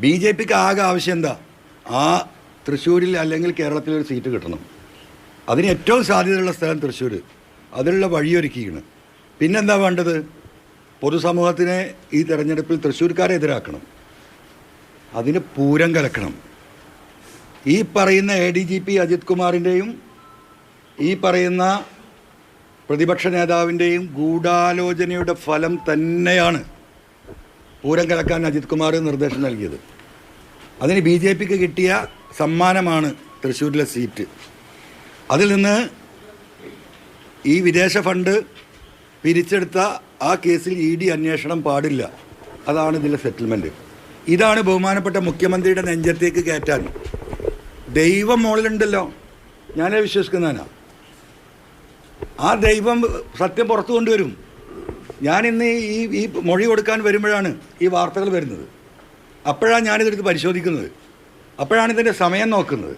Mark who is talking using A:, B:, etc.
A: B J പിക്ക് ആകെ ആവശ്യം എന്താ? ആ തൃശ്ശൂരിൽ അല്ലെങ്കിൽ കേരളത്തിൽ ഒരു സീറ്റ് കിട്ടണം. അതിന് ഏറ്റവും സാധ്യതയുള്ള സ്ഥലം തൃശ്ശൂർ അതിനുള്ള വഴിയൊരുക്കിയാണ്. പിന്നെന്താ വേണ്ടത്? പൊതുസമൂഹത്തിനെ ഈ തെരഞ്ഞെടുപ്പിൽ തൃശ്ശൂർക്കാരെ എതിരാക്കണം. അതിന് പൂരം കലക്കണം. ഈ പറയുന്ന A D G P Ajith കുമാറിന്റെയും ഈ പറയുന്ന പ്രതിപക്ഷ നേതാവിന്റെയും ഗൂഢാലോചനയുടെ ഫലം തന്നെയാണ്. പൂരം കിടക്കാൻ അജിത് കുമാർ നിർദ്ദേശം നൽകിയത്. അതിന് ബി ജെ പിക്ക് കിട്ടിയ സമ്മാനമാണ് തൃശ്ശൂരിലെ സീറ്റ്. അതിൽ നിന്ന് ഈ വിദേശ ഫണ്ട് പിരിച്ചെടുത്ത ആ കേസിൽ ഇ ഡി അന്വേഷണം പാടില്ല. അതാണ് ഇതിലെ സെറ്റിൽമെന്റ് ഇതാണ് ബഹുമാനപ്പെട്ട മുഖ്യമന്ത്രിയുടെ നെഞ്ചത്തേക്ക് കയറ്റാൻ. ദൈവം മുകളിലുണ്ടല്ലോ ഞാനേ വിശ്വസിക്കുന്നതിനാണ് ആ ദൈവം സത്യം പുറത്തു കൊണ്ടുവരും. ഞാനിന്ന് ഈ ഈ മൊഴി കൊടുക്കാൻ വരുമ്പോഴാണ് ഈ വാർത്തകൾ വരുന്നത്. അപ്പോഴാണ് ഞാനിതെടുത്ത് പരിശോധിക്കുന്നത്. അപ്പോഴാണ് ഇതിന്റെ സമയം നോക്കുന്നത്.